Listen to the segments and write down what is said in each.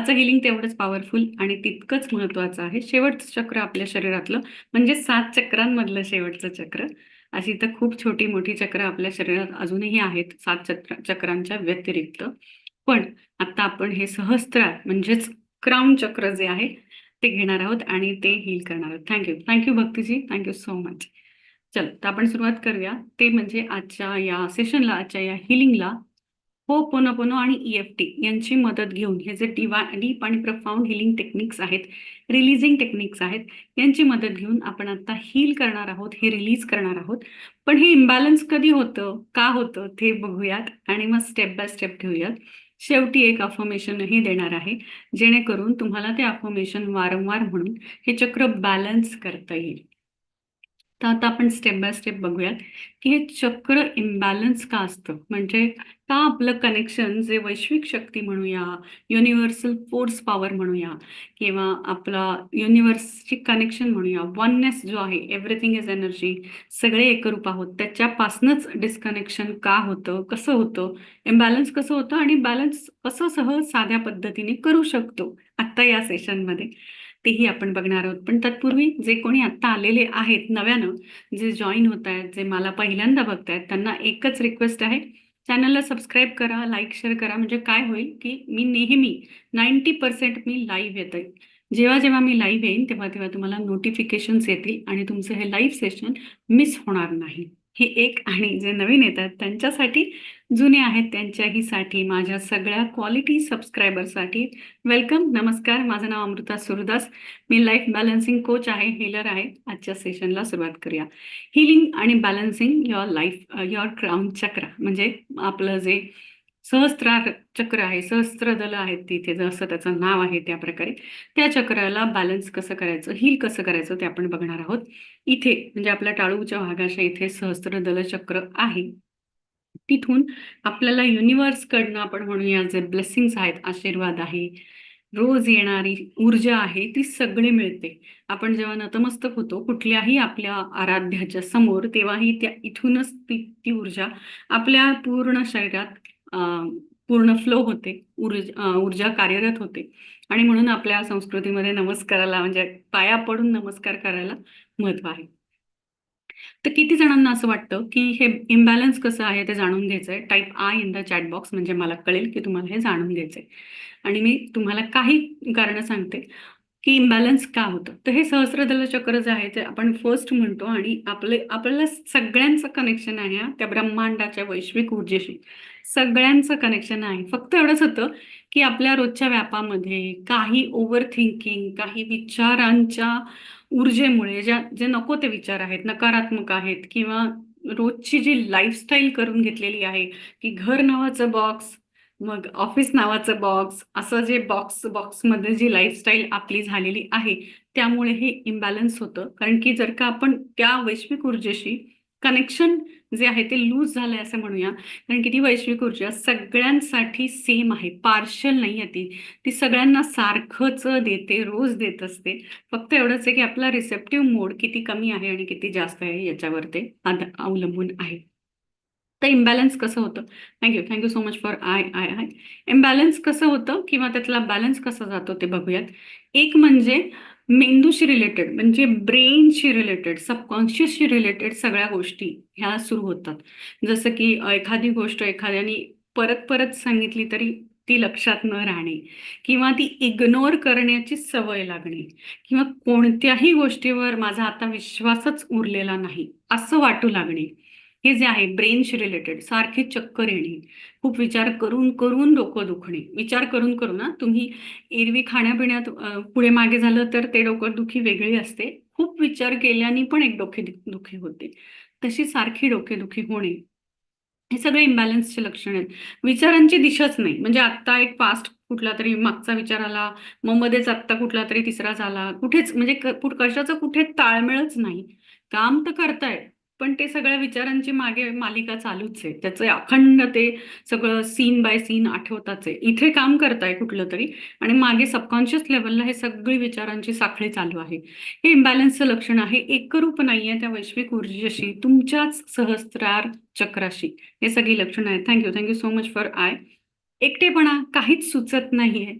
त्याचं हिलिंग तेवढंच पॉवरफुल आणि तितकंच महत्वाचं आहे. शेवटचं चक्र आपल्या शरीरातलं म्हणजे सात चक्रांमधलं शेवटचं चक्र. अशी तर खूप छोटी मोठी चक्र आपल्या शरीरात अजूनही आहेत सात चक्र चक्रांच्या व्यतिरिक्त. पण आता आपण हे सहस्त्रार म्हणजेच क्राऊन चक्र जे आहे ते घेणार आहोत आणि ते हील करणार आहोत. Thank you thank you Bhaktiji. Thank you so much चल तर आपण सुरुवात करूया. ते म्हणजे आजच्या या सेशनला आजच्या या हिलिंगला हो पोनो पोनो आणि ई एफ टी यांची मदत घेऊन हे जे डिवा डीप आणि प्रफाऊंड हिलिंग टेक्निक्स आहेत रिलीजिंग टेक्निक्स आहेत यांची मदत घेऊन आपण आता हील करणार आहोत हे रिलीज करणार आहोत. पण हे इम्बॅलन्स कधी होतं का होतं ते बघूयात आणि मग स्टेप बाय स्टेप घेऊयात शेवटी एक अफॉर्मेशनही देणार आहे जेणेकरून तुम्हाला ते अफॉर्मेशन वारंवार म्हणून हे चक्र बॅलन्स करता येईल. तर आता आपण स्टेप बाय स्टेप बघूयात की हे चक्र इम्बॅलन्स का असतं? म्हणजे का आपलं कनेक्शन जे वैश्विक शक्ती म्हणूया युनिव्हर्सल फोर्स पॉवर म्हणूया किंवा आपला युनिव्हर्सची कनेक्शन म्हणूया वननेस जो आहे एव्हरीथिंग इज एनर्जी सगळे एकरूप आहोत त्याच्यापासूनच डिस्कनेक्शन का होतं कसं होतं? इम्बॅलन्स कसं होतं? आणि बॅलन्स कसं सहज साध्या पद्धतीने करू शकतो? आत्ता या सेशनमध्ये तेही आपण बघणार आहोत. पण तत्पूर्वी जे कोणी आत्ता आलेले आहेत नव्यानं जे जॉईन होत आहेत जे मला पहिल्यांदा बघतायत त्यांना एकच रिक्वेस्ट आहे. चॅनलला सबस्क्राईब करा लाईक शेअर करा. म्हणजे काय होईल की मी नेहमी नाईन्टी पर्सेंट मी लाईव्ह येते जेव्हा जेव्हा मी लाईव्ह येईन तेव्हा तेव्हा तुम्हाला नोटिफिकेशन्स येतील आणि तुमचं हे लाईव्ह सेशन मिस होणार नाही. हे एक आणि जे नवीन येतात त्यांच्यासाठी जुने आहेत त्यांच्याहीसाठी माझ्या सगळ्या क्वालिटी सबस्क्रायबरसाठी वेलकम नमस्कार. माझं नाव अमृता सुरदास. मी लाईफ बॅलन्सिंग कोच आहे हिलर आहे. आजच्या सेशनला सुरुवात करूया. हिलिंग आणि balancing your life your crown chakra म्हणजे आपलं जे सहस्त्रार चक्र आहे सहस्त्रदल आहेत तिथे जसं त्याचं नाव आहे त्या प्रकारे त्या चक्राला बॅलन्स कसं करायचं हील कसं करायचं ते आपण बघणार आहोत. इथे म्हणजे आपल्या टाळूच्या भागाच्या इथे सहस्त्रदल चक्र आहे. तिथून आपल्याला युनिव्हर्स कडनं आपण म्हणूया जे ब्लेसिंग्स आहेत आशीर्वाद आहे रोज येणारी ऊर्जा आहे ती सगळी मिळते. आपण जेव्हा नतमस्तक होतो कुठल्याही आपल्या आराध्याच्या समोर तेव्हाही त्या इथूनच ती ती ऊर्जा आपल्या पूर्ण शरीरात पूर्ण फ्लो होते ऊर्जा ऊर्जा कार्यरत होते. आणि म्हणून आपल्या संस्कृतीमध्ये नमस्काराला म्हणजे पाया पडून नमस्कार करायला महत्त्व आहे. तर किती जणांना असं वाटतं की हे इम्बॅलन्स कसं आहे ते जाणून घ्यायचंय? Type I in the chat box म्हणजे मला कळेल की तुम्हाला हे जाणून घ्यायचंय. आणि मी तुम्हाला काही कारण सांगते की इम्बॅलन्स का होतं. तर हे सहस्रदल चक्र जे आहे ते आपण फर्स्ट म्हणतो आणि आपले आपल्याला सगळ्यांचं कनेक्शन आहे त्या ब्रह्मांडाच्या वैश्विक ऊर्जेशी. सगळ्यांचं कनेक्शन आहे. फक्त एवढंच होतं की आपल्या रोजच्या व्यापामध्ये काही ओव्हर थिंकिंग काही विचारांच्या ऊर्जेमुळे ज्या जे नको ते विचार आहेत नकारात्मक आहेत किंवा रोजची जी लाईफस्टाईल करून घेतलेली आहे की घर नावाचं बॉक्स मग ऑफिस नावाचं बॉक्स असं जे बॉक्स बॉक्समध्ये जी लाईफस्टाईल आपली झालेली आहे त्यामुळे हे इम्बॅलन्स होतं. कारण की जर का आपण त्या वैश्विक ऊर्जेशी कनेक्शन जे आहे ते लूज झालंय असं म्हणूया. कारण की ती वैश्विक ऊर्जा सगळ्यांसाठी सेम आहे. पार्शल नाही आहे ती. ती सगळ्यांना सारखंच देते रोज देत असते. फक्त एवढंच आहे की आपला रिसेप्टिव्ह मोड किती कमी आहे आणि किती जास्त आहे याच्यावर ते अवलंबून आहे. तर इम्बॅलन्स कसं होतं? Thank you thank you so much for I I I imbalance कसं होतं किंवा त्यातला बॅलन्स कसा जातो ते बघूयात. एक म्हणजे मेंदूशी रिलेटेड म्हणजे ब्रेनशी रिलेटेड सबकॉन्शियसशी रिलेटेड सगळ्या गोष्टी ह्या सुरू होतात. जसं की एखादी गोष्ट एखाद्याने परत परत सांगितली तरी ती लक्षात न राहणे किंवा ती इग्नोर करण्याची सवय लागणे किंवा कोणत्याही गोष्टीवर माझा आता विश्वासच उरलेला नाही असं वाटू लागणे. हे जे आहे ब्रेनशी रिलेटेड सारखे चक्कर येणे खूप विचार करून करून डोकं दुखणे. विचार करून करून ना तुम्ही एरवी खाण्यापिण्यात पुढे मागे झालं तर ते डोकं दुखी वेगळी असते. खूप विचार केल्याने पण एक डोके दुखी होते. तशी सारखी डोकेदुखी होणे हे सगळे इम्बॅलन्सचे लक्षण आहेत. विचारांची दिशाच नाही. म्हणजे आत्ता एक पास्ट कुठला तरी मागचा विचार आला मग मध्येच आत्ता कुठला तरी तिसरा झाला कुठेच म्हणजे कशाचं कुठे ताळमेळच नाही. काम तर करतायत. पण ते सगळ्या विचारांची मागे मालिका चालूच आहे. त्याचं अखंड ते सगळं सीन बाय सीन आठवताच आहे. इथे काम करताय कुठलं तरी आणि मागे सबकॉन्शियस लेवलला हे सगळी विचारांची साखळी चालू आहे. हे इम्बॅलन्सचं लक्षण आहे. एकरूप नाहीये त्या वैश्विक ऊर्जेशी तुमच्याच सहस्त्रार चक्राशी. हे सगळी लक्षणं आहेत. Thank you thank you so much for I एकटेपणा काहीच सुचत नाहीये.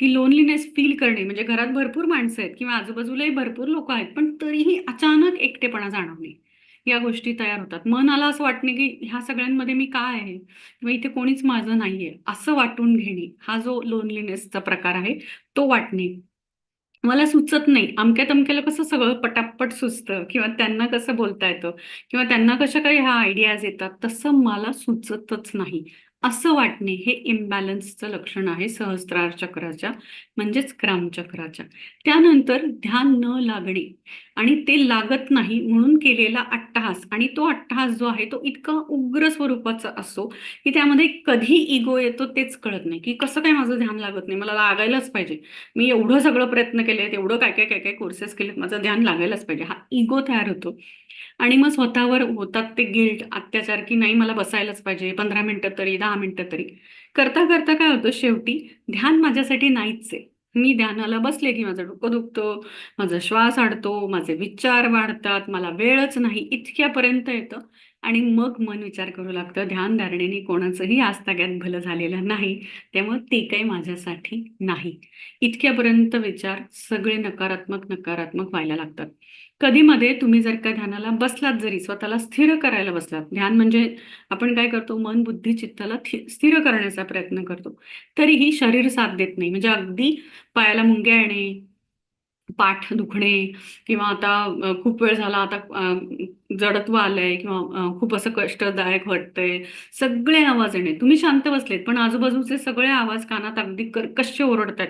की लोनलीनेस फील करणे. म्हणजे घरात भरपूर माणसं आहेत किंवा आजूबाजूलाही भरपूर लोक आहेत पण तरीही अचानक एकटेपणा जाणवणे. या गोष्टी तयार होतात. मनाला असं वाटणे की ह्या सगळ्यांमध्ये मी काय आहे? किंवा इथे कोणीच माझं नाहीये. असं वाटून घेणे हा जो लोनलीनेसचा प्रकार आहे तो वाटणे. मला सुचत नाही. अमक्या तमक्याला कसं सगळं पटापट सुचतं? किंवा त्यांना कसं बोलता येतं? किंवा त्यांना कशा काही ह्या आयडियाज येतात? तसं मला सुचतच नाही. असं वाटणे हे इम्बॅलन्सचं लक्षण आहे सहस्त्रार चक्राच्या म्हणजेच क्रामचक्राच्या त्यानंतर ध्यान न लागणे. आणि ते लागत नाही म्हणून केलेला अट्टहास. आणि तो अट्टहास जो आहे तो इतका उग्र स्वरूपाचा असतो की त्यामध्ये कधी इगो येतो तेच कळत नाही. की कसं काय माझं ध्यान लागत नाही? मला लागायलाच पाहिजे. मी एवढं सगळं प्रयत्न केले एवढं काय काय काय काय कोर्सेस केलेत माझं ध्यान लागायलाच पाहिजे. हा इगो तयार होतो. आणि मग स्वतःवर होतात ते गिल्ट अत्याचार की नाही मला बसायलाच पाहिजे पंधरा मिनिटं तरी दहा मिनिटं तरी. करता करता काय होतं शेवटी? ध्यान माझ्यासाठी नाहीच आहे. मी ध्यानाला बसले की माझं डोकं दुखतं माझा श्वास अडतो माझे विचार वाढतात मला वेळच नाही इतक्यापर्यंत येतं. आणि मग मन विचार करू लागतं ध्यान धारणेने कोणाचंही आजताग्यात भलं झालेलं नाही त्यामुळे ते काही माझ्यासाठी नाही. इतक्यापर्यंत विचार सगळे नकारात्मक नकारात्मक व्हायला लागतात. कधी मध्ये तुम्ही जर का ध्यानाला बसलात जरी स्वतःला स्थिर करायला बसलात ध्यान म्हणजे आपण काय करतो मन बुद्धी चित्ताला स्थिर करण्याचा प्रयत्न करतो. तरीही शरीर साथ देत नाही. म्हणजे अगदी पायाला मुंग्या येणे पाठ दुखणे किंवा आता खूप वेळ झाला आता जडत्व आलंय किंवा खूप असं कष्टदायक वाटतंय सगळे आवाज येणे. तुम्ही शांत बसलेत पण आजूबाजूचे सगळे आवाज कानात अगदी कर्कश ओरडतात.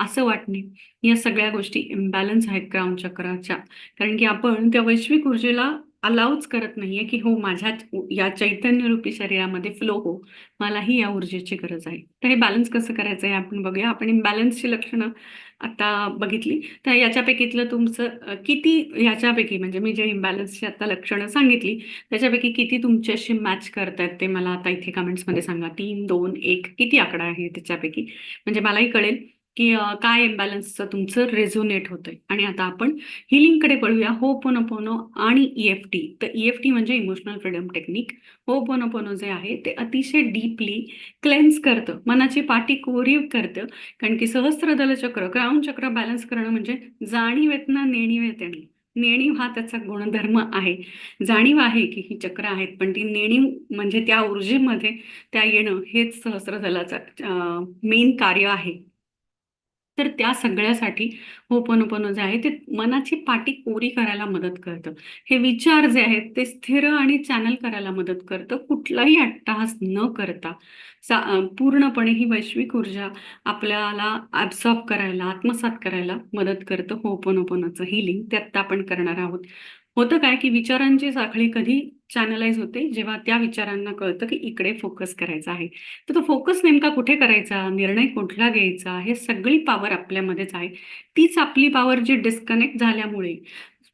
असं वाटणे. या सगळ्या गोष्टी इम्बॅलन्स आहेत क्राऊन चक्राच्या. कारण की आपण त्या वैश्विक ऊर्जेला अलाउच करत नाहीये की हो माझ्या या चैतन्यरूपी शरीरामध्ये फ्लो हो. मलाही या ऊर्जेची गरज आहे. तर हे बॅलन्स कसं करायचं आहे आपण बघूया. आपण इम्बॅलन्सची लक्षणं आता बघितली. तर याच्यापैकीतलं तुमचं किती याच्यापैकी म्हणजे मी जे इम्बॅलन्सची आता लक्षणं सांगितली त्याच्यापैकी किती तुमच्याशी मॅच करतायत ते मला आता इथे कमेंट्समध्ये सांगा. तीन दोन एक किती आकडा आहे त्याच्यापैकी? म्हणजे मलाही कळेल. की काय इम्बॅलन्सचं तुमचं रेझोनेट होतंय? आणि आता आपण हिलिंगकडे पळूया. हो पोनो पोनो आणि ई एफ तर ईएफटी म्हणजे इमोशनल फ्रीडम टेक्निक हो पोनो पोनो जे आहे ते अतिशय डीपली क्लेन्स करतं. मनाची पाठी कोरीव करतं. कारण की सहस्त्र चक्र क्राऊन चक्र बॅलन्स करणं म्हणजे जाणीवेतना नेणीवेत नेणीव हा त्याचा गुणधर्म आहे. जाणीव आहे की ही चक्र आहेत पण ती नेणीव म्हणजे त्या ऊर्जेमध्ये त्या येणं हेच सहस्त्रदलाचं मेन कार्य आहे. तर त्या सगळ्यासाठी होपनोपनो जे आहे ते मनाची पाठी कोरी करायला मदत करतं. हे विचार जे आहेत ते स्थिर आणि चॅनल करायला मदत करतं. कुठलाही अट्टहास न करता पूर्णपणे ही वैश्विक ऊर्जा आपल्याला ॲब्सॉर्ब करायला आत्मसात करायला मदत करतं होपनोपनोचं हिलिंग ते आत्ता आपण करणार आहोत. होतं काय की विचारांची साखळी कधी चॅनलाइज होते? जेव्हा त्या विचारांना कळतं की इकडे फोकस करायचा आहे. तर तो फोकस नेमका कुठे करायचा? निर्णय कुठला घ्यायचा? हे सगळी पॉवर आपल्यामध्येच आहे. तीच आपली पॉवर जी डिस्कनेक्ट झाल्यामुळे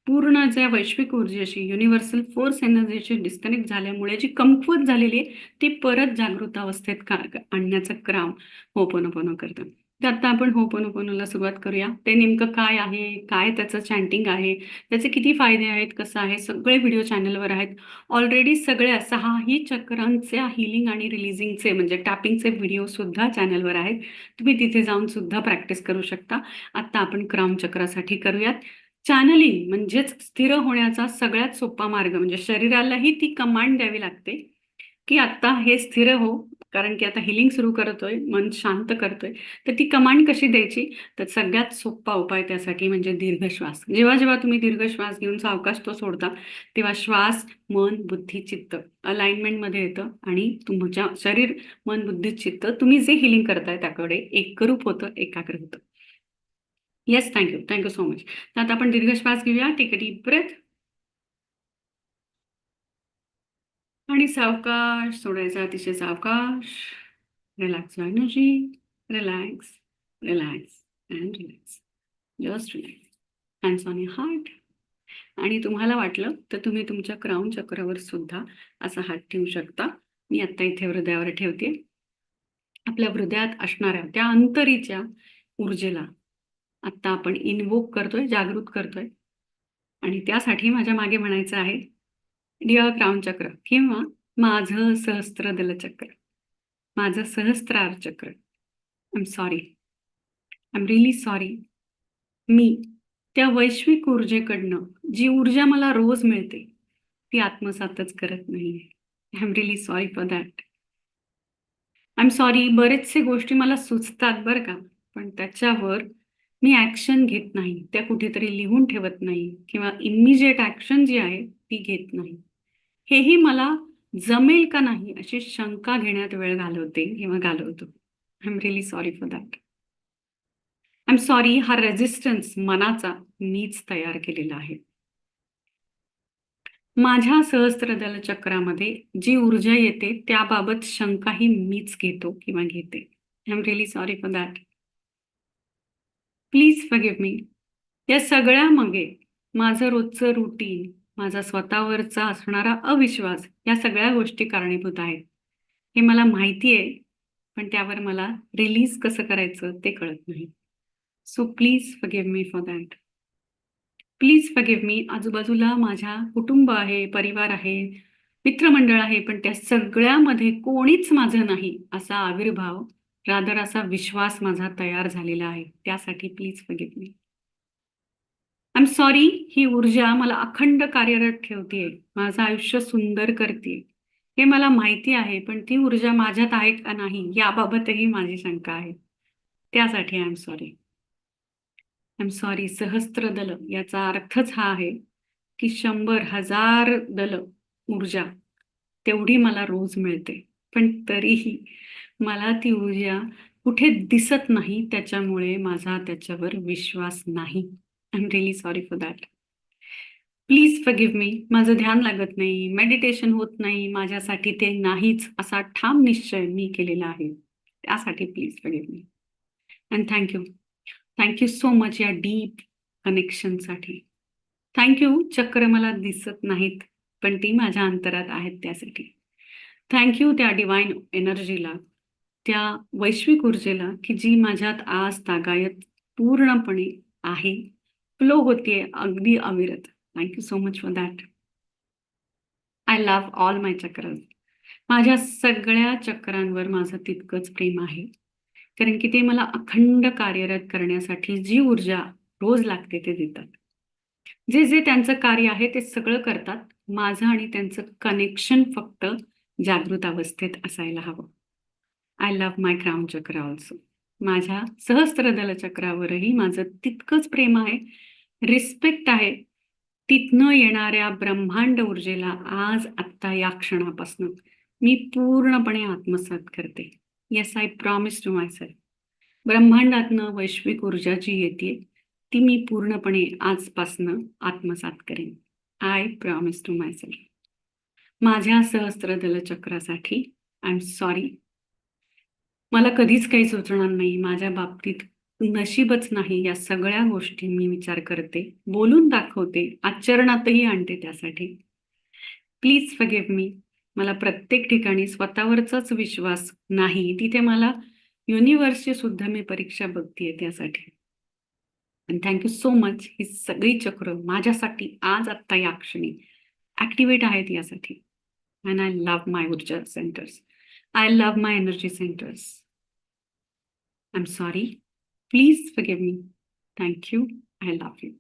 पूर्ण ज्या वैश्विक ऊर्जेशी युनिव्हर्सल फोर्स एनर्जीशी डिस्कनेक्ट झाल्यामुळे जी कमकुवत झालेली आहे ती परत जागृत अवस्थेत का आणण्याचं क्राम होपनोपनो करतं. तर आता आपण होपनोपनोला हो सुरुवात करूया. ते नेमकं काय आहे? काय त्याचं चॅन्टिंग आहे? त्याचे किती फायदे आहेत? कसं आहे? सगळे व्हिडिओ चॅनलवर आहेत. ऑलरेडी सगळ्या सहाही चक्रांचे हिलिंग आणि रिलीजिंगचे म्हणजे टॅपिंगचे व्हिडिओ सुद्धा चॅनलवर आहेत. तुम्ही तिथे जाऊन सुद्धा प्रॅक्टिस करू शकता. आता आपण क्राम चक्रासाठी करूयात. चॅनलिंग म्हणजेच स्थिर होण्याचा सगळ्यात सोपा मार्ग म्हणजे शरीरालाही ती कमांड द्यावी लागते. की आता हे स्थिर हो कारण की आता हिलिंग सुरू करतोय मन शांत करतोय तर ती कमांड कशी द्यायची? तर सगळ्यात सोपा उपाय त्यासाठी म्हणजे दीर्घ श्वास जेव्हा जेव्हा तुम्ही दीर्घ श्वास घेऊन सावकाश तो सोडता तेव्हा श्वास मन बुद्धी चित्त अलाइनमेंटमध्ये येतं आणि तुमच्या शरीर मन बुद्धी चित्त तुम्ही जे हिलिंग करताय त्याकडे एकरूप होतं एकाग्र होतं. Yes thank you thank you so much तर आता आपण दीर्घ श्वास घेऊया. टेक अ डीप ब्रेथ आणि सावकाश सोडायचा अतिशय सावकाश. Relax energy relax relax and relax just relax hands on your heart आणि तुम्हाला वाटलं तर तुम्ही तुमच्या क्राऊन चक्रावर सुद्धा असा हात ठेवू शकता. मी आत्ता इथे हृदयावर ठेवते. आपल्या हृदयात असणाऱ्या त्या अंतरीच्या ऊर्जेला आत्ता आपण इनवोक करतोय जागृत करतोय. आणि त्यासाठी माझ्या मागे म्हणायचं आहे डिअर क्राऊन चक्र किंवा माझं सहस्त्र दलचक्र माझं सहस्त्रार चक्र. I am sorry I am really sorry मी त्या वैश्विक ऊर्जेकडनं जी ऊर्जा मला रोज मिळते ती आत्मसातच करत नाही I am really sorry for that I am sorry बरेचसे गोष्टी मला सुचतात बरं का पण त्याच्यावर मी ॲक्शन घेत नाही. त्या कुठेतरी लिहून ठेवत नाही किंवा इमिजिएट ॲक्शन जी आहे ती घेत नाही. हेही मला जमेल का नाही अशी शंका घेण्यात वेळ घालवते किंवा घालवतो. I am really sorry for that I am sorry हा रेझिस्टन्स मनाचा मीच तयार केलेला आहे. माझ्या सहस्त्रदल चक्रामध्ये जी ऊर्जा येते त्याबाबत शंकाही मीच घेतो किंवा घेते. I am really sorry for that please forgive me या सगळ्यामागे माझं रोजचं रुटीन माझा स्वतःवरचा असणारा अविश्वास या सगळ्या गोष्टी कारणीभूत आहेत. हे मला माहिती आहे पण त्यावर मला रिलीज कसं करायचं ते कळत नाही. So please forgive me for that please forgive me आजूबाजूला माझ्या कुटुंब आहे परिवार आहे मित्रमंडळ आहे पण त्या सगळ्यामध्ये कोणीच माझं नाही असा आविर्भाव रादर असा विश्वास माझा तयार झालेला आहे. त्यासाठी please forgive me I am sorry ही ऊर्जा मला अखंड कार्यरत ठेवते माझं आयुष्य सुंदर करते हे मला माहिती आहे पण ती ऊर्जा माझ्यात आहे का नाही याबाबतही माझी शंका आहे. त्यासाठी I am sorry I am sorry सहस्त्र दल याचा अर्थच हा आहे की शंभर हजार दल ऊर्जा तेवढी मला रोज मिळते. पण तरीही मला ती ऊर्जा कुठे दिसत नाही त्याच्यामुळे माझा त्याच्यावर विश्वास नाही. I am really sorry for that please forgive me माझं ध्यान लागत नाही. मेडिटेशन होत नाही. माझ्यासाठी ते नाहीच असा ठाम निश्चय मी केलेला आहे. त्यासाठी please forgive me and thank you thank you so much या डीप कनेक्शनसाठी थँक्यू चक्र मला दिसत नाहीत पण ती माझ्या अंतरात आहेत त्यासाठी. थँक्यू त्या डिवाईन एनर्जीला त्या वैश्विक ऊर्जेला की जी माझ्यात आज तागायत पूर्णपणे आहे. फ्लो होतीये अगदी अविरत. Thank you so much for that I love all my chakras माझ्या सगळ्या चक्रांवर माझं तितकंच प्रेम आहे. कारण की ते मला अखंड कार्यरत करण्यासाठी जी ऊर्जा रोज लागते ते देतात. जे जे त्यांचं कार्य आहे ते सगळं करतात. माझं आणि त्यांचं कनेक्शन फक्त जागृत अवस्थेत असायला हवं. आय लव्ह माय क्राऊन चक्र ऑल्सो माझ्या सहस्त्रदल चक्रावरही माझं तितकंच प्रेम आहे. रिस्पेक्ट आहे. तिथनं येणाऱ्या ब्रह्मांड ऊर्जेला आज आत्ता या क्षणापासून मी पूर्णपणे आत्मसात करते. Yes I promise to myself ब्रह्मांडातनं वैश्विक ऊर्जा जी येते ती मी पूर्णपणे आजपासनं आत्मसात करेन. I promise to myself माझ्या सहस्त्रदल चक्रासाठी आय एम सॉरी मला कधीच काही सुचणार नाही. माझ्या बाबतीत नशीबच नाही. या सगळ्या गोष्टी मी विचार करते बोलून दाखवते आचरणातही आणते त्यासाठी. प्लीज फगेव मी मला प्रत्येक ठिकाणी स्वतःवरचाच विश्वास नाही. तिथे मला युनिव्हर्सची सुद्धा मी परीक्षा बघतीये त्यासाठी. आणि थँक्यू सो मच ही सगळी चक्र माझ्यासाठी आज आत्ता या क्षणी ॲक्टिवेट आहेत यासाठी. अँड आय लव्ह माय ऊर्जा centers I love my energy centers I am sorry please forgive me thank you I love you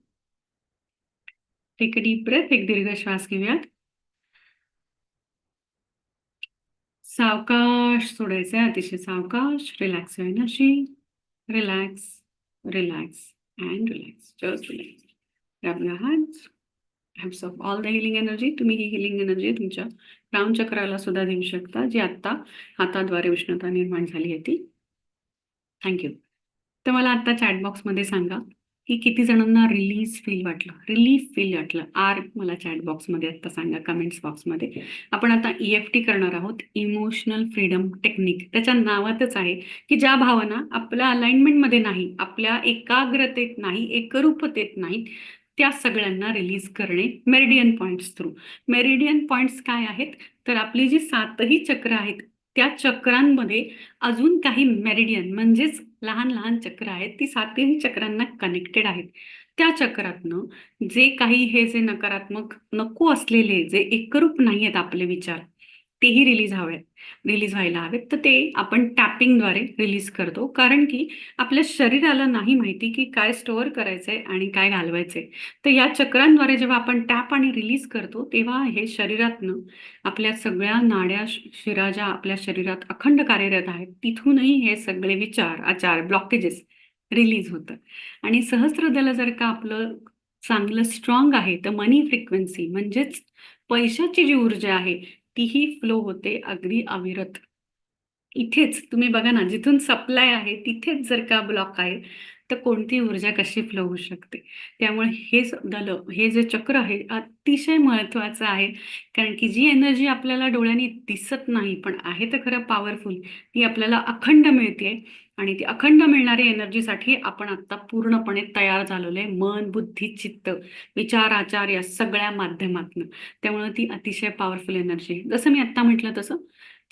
take a deep breath एक दीर्घ श्वास घेऊयात सावकाश सोडायचं आहे अतिशय सावकाश. Relax energy relax relax and relax just relax grab your hands. Absorb all the healing energy. तुम्ही ही healing energy तुमच्या रामचक्राला सुद्धा देऊ शकता जी आत्ता हाताद्वारे उष्णता निर्माण झाली आहे ती. थँक्यू तर मला आत्ता चॅट बॉक्समध्ये सांगा की किती जणांना रिलीज फील वाटलं? रिलीफ फील वाटलं. आर मला चॅट बॉक्समध्ये आत्ता सांगा कमेंट्स बॉक्समध्ये आपण आता ई एफ टी करणार आहोत इमोशनल फ्रीडम टेक्निक त्याच्या नावातच आहे की ज्या भावना आपल्या अलाइनमेंटमध्ये नाही आपल्या एकाग्रतेत नाही एकरूपतेत नाहीत त्या सगळ्यांना रिलीज करणे meridian points through meridian points काय आहेत? तर आपली जी सातही चक्र आहेत त्या चक्रांमध्ये अजून काही मेरिडियन म्हणजेच लहान लहान चक्र आहेत ती सातही चक्रांना कनेक्टेड आहेत. त्या चक्रातनं जे काही हे जे नकारात्मक नको असलेले जे एकरूप नाही आहेत आपले विचार तेही रिलीज हवे रिलीज व्हायला हवेत. तर ते आपण टॅपिंगद्वारे रिलीज करतो. कारण की आपल्या शरीराला नाही माहिती की काय स्टोअर करायचंय आणि काय घालवायचंय. तर या चक्रांद्वारे जेव्हा आपण टॅप आणि रिलीज करतो तेव्हा हे शरीरातनं आपल्या सगळ्या नाड्या शिरा ज्या आपल्या शरीरात अखंड कार्यरत आहेत. तिथूनही हे सगळे विचार आचार ब्लॉकेजेस रिलीज होतं आणि सहस्त्रदल जर का आपलं चांगलं स्ट्रॉंग आहे तर मनी फ्रिक्वेन्सी म्हणजेच पैशाची जी ऊर्जा आहे तीही फ्लो होते अगदी अविरत. इथेच तुम्ही बघा ना जिथून सप्लाय आहे तिथेच जर का ब्लॉक आहे तर कोणती ऊर्जा कशी फ्लो होऊ शकते? त्यामुळे हे दल हे जे चक्र आहे अतिशय महत्वाचं आहे. कारण की जी एनर्जी आपल्याला डोळ्यांनी दिसत नाही पण आहे तर खरं पॉवरफुल ती आपल्याला अखंड मिळते. आणि ती अखंड मिळणारी एनर्जीसाठी आपण आता पूर्णपणे तयार झालेलो आहे. मन बुद्धी चित्त विचार आचार या सगळ्या माध्यमातून. त्यामुळे ती अतिशय पॉवरफुल एनर्जी आहे. जसं मी आता म्हटलं तसं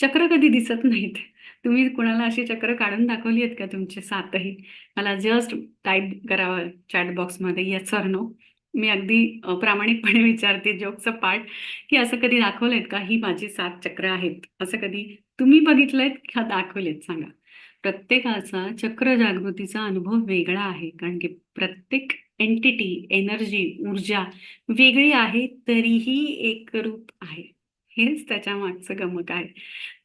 चक्र कधी दिसत नाहीत. तुम्ही कुणाला अशी चक्र काढून दाखवली आहेत का तुमचे सातही? मला जस्ट टाईप करावं चॅट बॉक्समध्ये येस सर नो मी अगदी प्रामाणिकपणे विचारते जोकचं पार्ट की असं कधी दाखवलेत का? ही माझी सात चक्र आहेत. असं कधी तुम्ही बघितलंयत का? दाखवलेत सांगा. प्रत्येकाचा चक्र जागृतीचा अनुभव वेगळा आहे कारण की प्रत्येक एंटिटी एनर्जी ऊर्जा वेगळी आहे तरीही एक रूप आहे. हेच त्याच्या मागचं गमक आहे.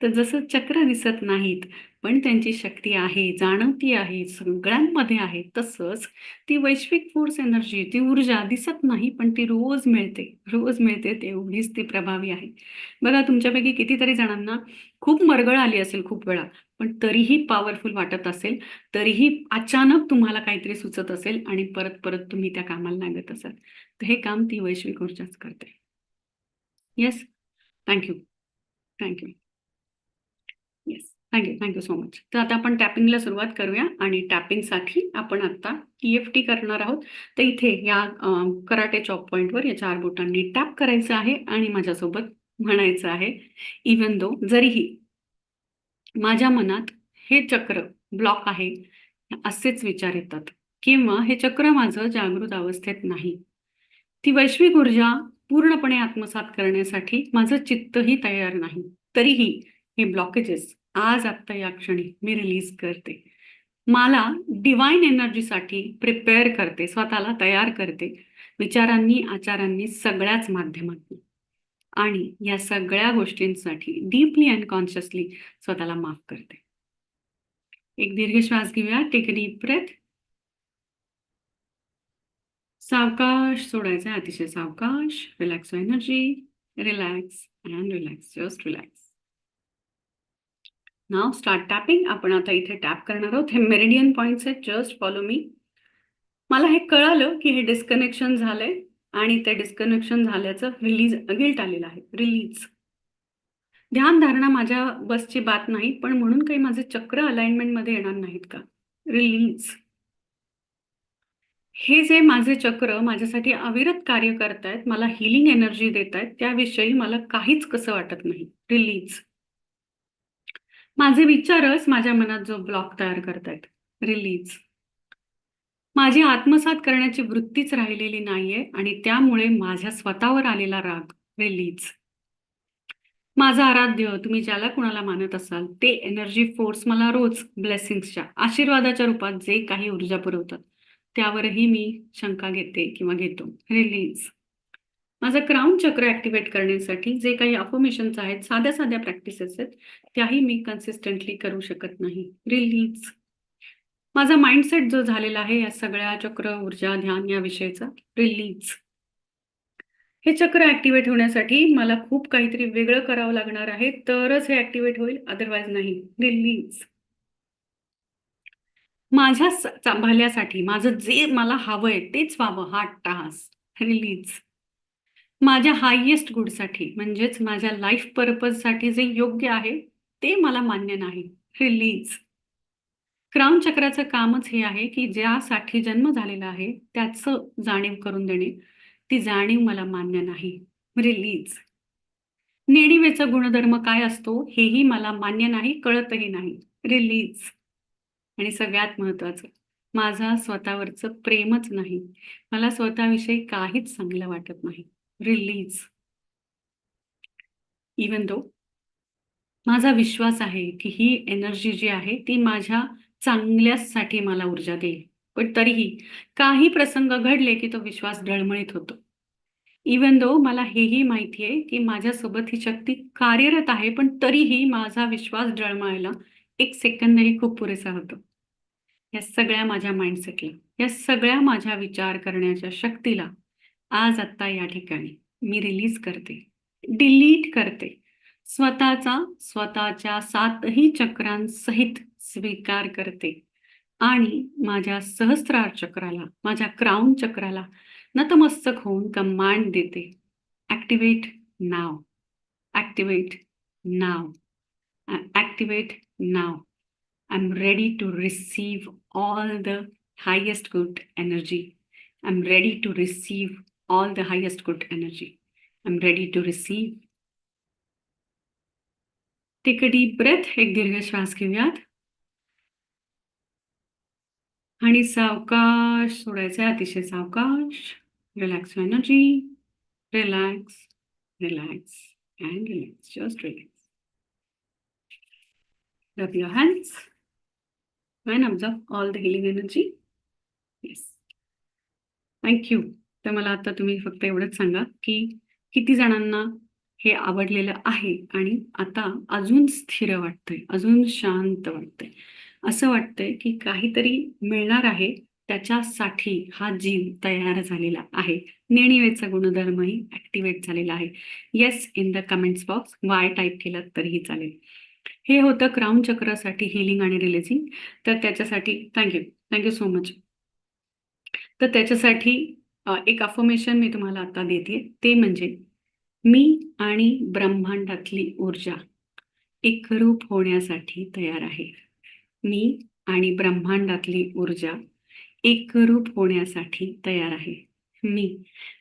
तर जसं चक्र दिसत नाहीत पण त्यांची शक्ती आहे जाणवती आहे सगळ्यांमध्ये आहे तसंच ती वैश्विक फोर्स एनर्जी ती ऊर्जा दिसत नाही पण ती रोज मिळते रोज मिळते तेवढीच ती प्रभावी आहे. बघा तुमच्यापैकी कितीतरी जणांना खूप मरगळ आली असेल खूप वेळा पण तरीही पॉवरफुल वाटत असेल तरीही अचानक तुम्हाला काहीतरी सुचत असेल आणि परत परत तुम्ही त्या कामाला लागत असाल. तर हे काम ती वैश्विक ऊर्जाच करते. Yes thank you thank you yes thank you thank you so much तर आता आपण टॅपिंगला सुरुवात करूया आणि टॅपिंगसाठी आपण आता टी एफ टी करणार आहोत. तर इथे या कराटे चॉप पॉईंटवर या चार बोटांनी टॅप करायचं आहे आणि माझ्यासोबत म्हणायचं आहे इवन दो जरीही माझ्या मनात हे चक्र ब्लॉक आहे असेच विचार येतात. किंवा हे चक्र माझं जागृत अवस्थेत नाही. ती वैश्विक ऊर्जा पूर्णपणे आत्मसात करण्यासाठी माझं चित्तही तयार नाही. तरीही हे ब्लॉकेजेस आज आत्ता या क्षणी मी रिलीज करते. मला डिवाइन एनर्जीसाठी प्रिपेअर करते स्वतःला तयार करते विचारांनी आचारांनी सगळ्याच माध्यमातून. आणि या सगळ्या गोष्टींसाठी डीपली अँड कॉन्शियसली स्वतःला माफ करते. एक दीर्घ श्वास घेऊया. टेक डीप ब्रेथ सावकाश सोडायचा आहे, अतिशय सावकाश relax energy relax and relax just relax now start tapping आपण आता इथे टॅप करणार आहोत. हे मेरिडियन पॉइंट्स आहेत. जस्ट फॉलो मी मला हे कळालं की हे डिस्कनेक्शन झालंय आणि ते डिस्कनेक्शन झाल्याचं रिलीज गिल्ट आलेलं आहे. रिलीज ध्यान धारणा माझ्या बसची बात नाही पण म्हणून काही माझे चक्र अलाइनमेंटमध्ये येणार नाहीत का? रिलीज हे जे माझे चक्र माझ्यासाठी अविरत कार्य करतायत मला हिलिंग एनर्जी देत आहेत त्याविषयी मला काहीच कसं वाटत नाही. रिलीज माझे विचारच माझ्या मनात जो ब्लॉक तयार करतायत. रिलीज माझी आत्मसात करण्याची वृत्तीच राहिलेली नाहीये आणि त्यामुळे माझ्या स्वतःवर आलेला राग. रिलीज माझं आराध्य तुम्ही ज्याला कुणाला मानत असाल ते एनर्जी फोर्स मला रोज ब्लेसिंग्सच्या आशीर्वादाच्या रूपात जे काही ऊर्जा पुरवतात. त्यावरही मी शंका घेते किंवा घेतो. रिलीज माझं क्राऊन चक्र ऍक्टिव्हेट करण्यासाठी जे काही अफॉर्मेशन्स आहेत साध्या साध्या प्रॅक्टिसेस आहेत त्याही मी कन्सिस्टंटली करू शकत नाही. रिलीज माझा माइंडसेट जो झालेला आहे या सगळ्या चक्र ऊर्जा ध्यान या विषयीचा रिलीज हे चक्र ऍक्टिव्हेट होण्यासाठी मला खूप काहीतरी वेगळं करावं लागणार आहे तरच हे ऍक्टिव्हेट होईल अदरवाईज नाही. रिलीज माझ्या स- भल्यासाठी माझं जे मला हवंय तेच व्हावं हा टास रिलीज माझ्या हायएस्ट गुडसाठी म्हणजेच माझ्या लाईफ पर्पजसाठी जे योग्य आहे ते मला मान्य नाही. रिलीज क्राऊन चक्राचं कामच हे आहे की ज्यासाठी जन्म झालेला आहे त्याचं जाणीव करून देणे. ती जाणीव मला मान्य नाही. म्हणजे रिलीज नेणिवेचा गुणधर्म काय असतो हेही मला मान्य नाही कळतही नाही. म्हणजे रिलीज आणि सगळ्यात महत्वाचं माझा स्वतःवरचं प्रेमच नाही. मला स्वतःविषयी काहीच चांगलं वाटत नाही. रिलीज इवन दो माझा विश्वास आहे की ही एनर्जी जी आहे ती माझ्या चांगल्यासाठी मला ऊर्जा देईल. पण तरीही काही प्रसंग घडले की तो विश्वास डळमळीत होतो. इवन दो मला हेही माहिती आहे की माझ्यासोबत ही शक्ती कार्यरत आहे पण तरीही माझा विश्वास ढळमळायला एक सेकंदही खूप पुरेसा होतो. या सगळ्या माझ्या माइंडसेटला या सगळ्या माझ्या विचार करण्याच्या शक्तीला आज आत्ता या ठिकाणी मी रिलीज करते डिलीट करते. स्वतःचा स्वतःच्या सातही चक्रांसहित स्वीकार करते. आणि माझ्या सहस्रार चक्राला माझ्या क्राऊन चक्राला नतमस्तक होऊन कमांड देते. Activate now activate now activate now I am ready to receive all the highest good energy I am ready to receive all the highest good energy I am ready to receive take a deep breath एक दीर्घ श्वास घेऊयात आणि सावकाश सोडायचं आहे अतिशय सावकाश relax energy relax relax and relax just relax rub your hands And absorb all the healing energy? Yes. Thank you. तर मला आता तुम्ही फक्त एवढंच सांगा की किती जणांना हे आवडलेलं आहे आणि आता अजून स्थिर वाटतंय अजून शांत वाटतंय. असं वाटतंय की काहीतरी मिळणार आहे त्याच्यासाठी हा जीव तयार झालेला आहे. नेणिवेचा गुणधर्मही ऍक्टिव्हेट झालेला आहे. Yes in the comments box Y type केलं तरीही चालेल. हे होतं क्राऊन चक्रासाठी हिलिंग आणि रिलेझिंग तर त्याच्यासाठी थँक्यू थँक्यू सो मच तर त्याच्यासाठी एक अफर्मेशन मी तुम्हाला आता देते. ते म्हणजे मी आणि ब्रह्मांडातली ऊर्जा एकरूप होण्यासाठी तयार आहे. मी आणि ब्रह्मांडातली ऊर्जा एकरूप होण्यासाठी तयार आहे. मी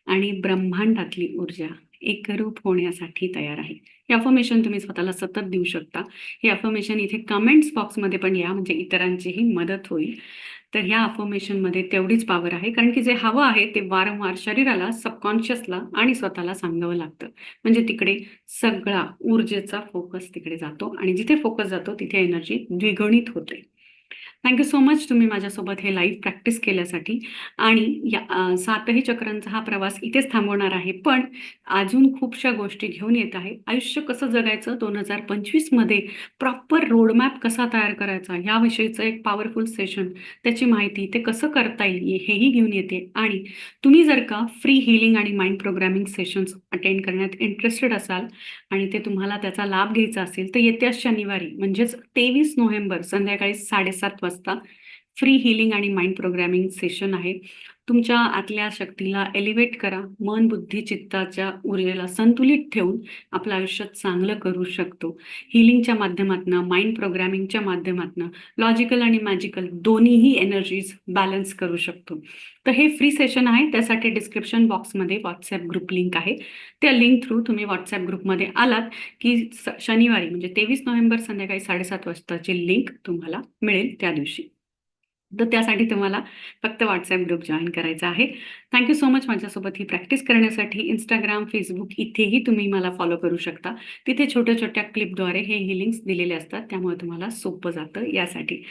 आणि ब्रह्मांडातली ऊर्जा एकरूप होण्यासाठी तयार आहे. हे अफर्मेशन तुम्ही स्वतःला सतत देऊ शकता. हे अफर्मेशन इथे कमेंट्स बॉक्समध्ये पण या म्हणजे इतरांचीही मदत होईल. तर ह्या अफर्मेशनमध्ये तेवढीच पॉवर आहे. कारण की जे हवं आहे ते वारंवार शरीराला सबकॉन्शियसला आणि स्वतःला सांगावं लागतं. म्हणजे तिकडे सगळा ऊर्जेचा फोकस तिकडे जातो. आणि जिथे फोकस जातो तिथे एनर्जी द्विगुणित होते. थँक्यू सो मच तुम्ही माझ्यासोबत हे लाईव्ह प्रॅक्टिस केल्यासाठी. आणि या सातही चक्रांचा हा प्रवास इथेच थांबवणार आहे. पण अजून खूपशा गोष्टी घेऊन येत आहे. आयुष्य कसं जगायचं? दोन हजार पंचवीसमध्ये प्रॉपर रोडमॅप कसा तयार करायचा? याविषयीचं एक पॉवरफुल सेशन त्याची माहिती ते कसं करता येईल हेही घेऊन येते. आणि तुम्ही जर का फ्री हिलिंग आणि माइंड प्रोग्रामिंग सेशन्स अटेंड करण्यात इंटरेस्टेड असाल आणि ते तुम्हाला त्याचा लाभ घ्यायचा असेल तर येत्या शनिवारी म्हणजेच तेवीस नोव्हेंबर संध्याकाळी साडेसात tá? फ्री हिलिंग आणि माइंड प्रोग्रॅमिंग सेशन आहे तुमच्या आतल्या शक्तीला एलिव्हेट करा. मन बुद्धी चित्ताच्या ऊर्जेला संतुलित ठेवून आपलं आयुष्य चांगलं करू शकतो. हिलिंगच्या माध्यमातून माइंड प्रोग्रॅमिंगच्या माध्यमातून लॉजिकल आणि मॅजिकल दोन्हीही एनर्जीज बॅलन्स करू शकतो. तर हे फ्री सेशन आहे. त्यासाठी डिस्क्रिप्शन बॉक्समध्ये व्हॉट्सॲप ग्रुप लिंक आहे. त्या लिंक थ्रू तुम्ही व्हॉट्सॲप ग्रुपमध्ये आलात की शनिवारी म्हणजे तेवीस नोव्हेंबर संध्याकाळी साडेसात वाजताची लिंक तुम्हाला मिळेल त्या दिवशी. तर त्यासाठी तुम्हाला फक्त व्हॉट्सअप ग्रुप जॉईन करायचा आहे. थँक्यू सो मच माझ्यासोबत ही प्रॅक्टिस करण्यासाठी. इंस्टाग्राम फेसबुक इथेही तुम्ही मला फॉलो करू शकता. तिथे छोट्या छोट्या क्लिपद्वारे हे हिलिंग्स दिलेले असतात. त्यामुळे तुम्हाला सोपं जातं यासाठी.